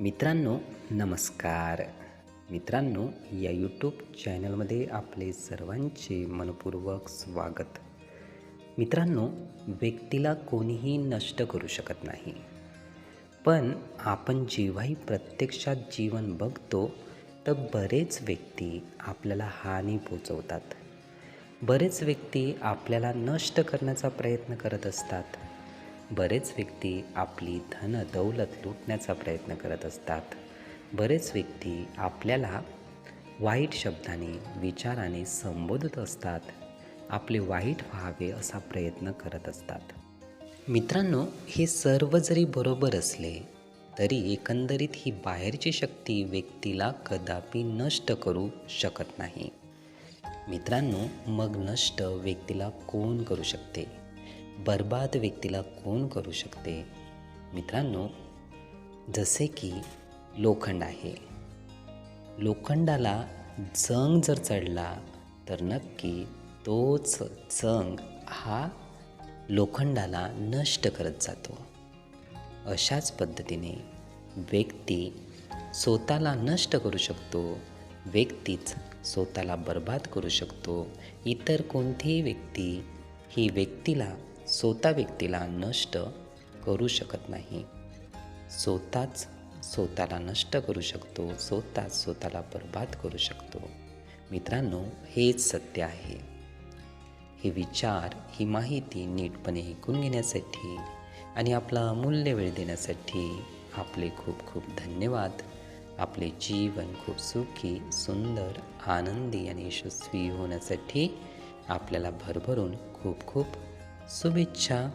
मित्रांनो नमस्कार. मित्रांनो या यूट्यूब चॅनलमध्ये आपले सर्वांचे मनपूर्वक स्वागत. मित्रांनो व्यक्तीला कोणीही नष्ट करू शकत नाही. पण आपण जेव्हाही प्रत्यक्षात जीवन बघतो तर बरेच व्यक्ती आपल्याला हानी पोचवतात. बरेच व्यक्ती आपल्याला नष्ट करण्याचा प्रयत्न करत असतात. बरेच व्यक्ती आपली धन दौलत लुटण्याचा प्रयत्न करत असतात. बरेच व्यक्ती आपल्याला वाईट शब्दाने विचाराने संबोधत असतात. आपले वाईट व्हावे असा प्रयत्न करत असतात. मित्रांनो हे सर्व जरी बरोबर असले तरी एकंदरीत ही बाहेरची शक्ती व्यक्तीला कदापि नष्ट करू शकत नाही. मित्रांनो मग नष्ट व्यक्तीला कोण करू शकते? बर्बाद व्यक्तीला कोण करू शकते? मित्रांनो जसे की लोखंड आहे. लोखंडाला जंग जर चढला तर नक्की तोच जंग हा लोखंडाला नष्ट करत जातो. अशाच पद्धतीने व्यक्ती स्वतःला नष्ट करू शकतो व्यक्तीच स्वतःला बर्बाद करू शकतो. इतर कोणतीही व्यक्ती ही व्यक्तीला स्वतः व्यक्तीला नष्ट करू शकत नाही. स्वतःच स्वतःला नष्ट करू शकतो स्वतःच स्वतःला बर्बाद करू शकतो. मित्रांनो हेच सत्य आहे. हे विचार ही माहिती नीटपणे ऐकून घेण्यासाठी आणि आपला अमूल्य वेळ देण्यासाठी आपले खूप खूप धन्यवाद. आपले जीवन खूप सुखी सुंदर आनंदी आणि यशस्वी होण्यासाठी आपल्याला भरभरून खूप खूप शुभेच्छा.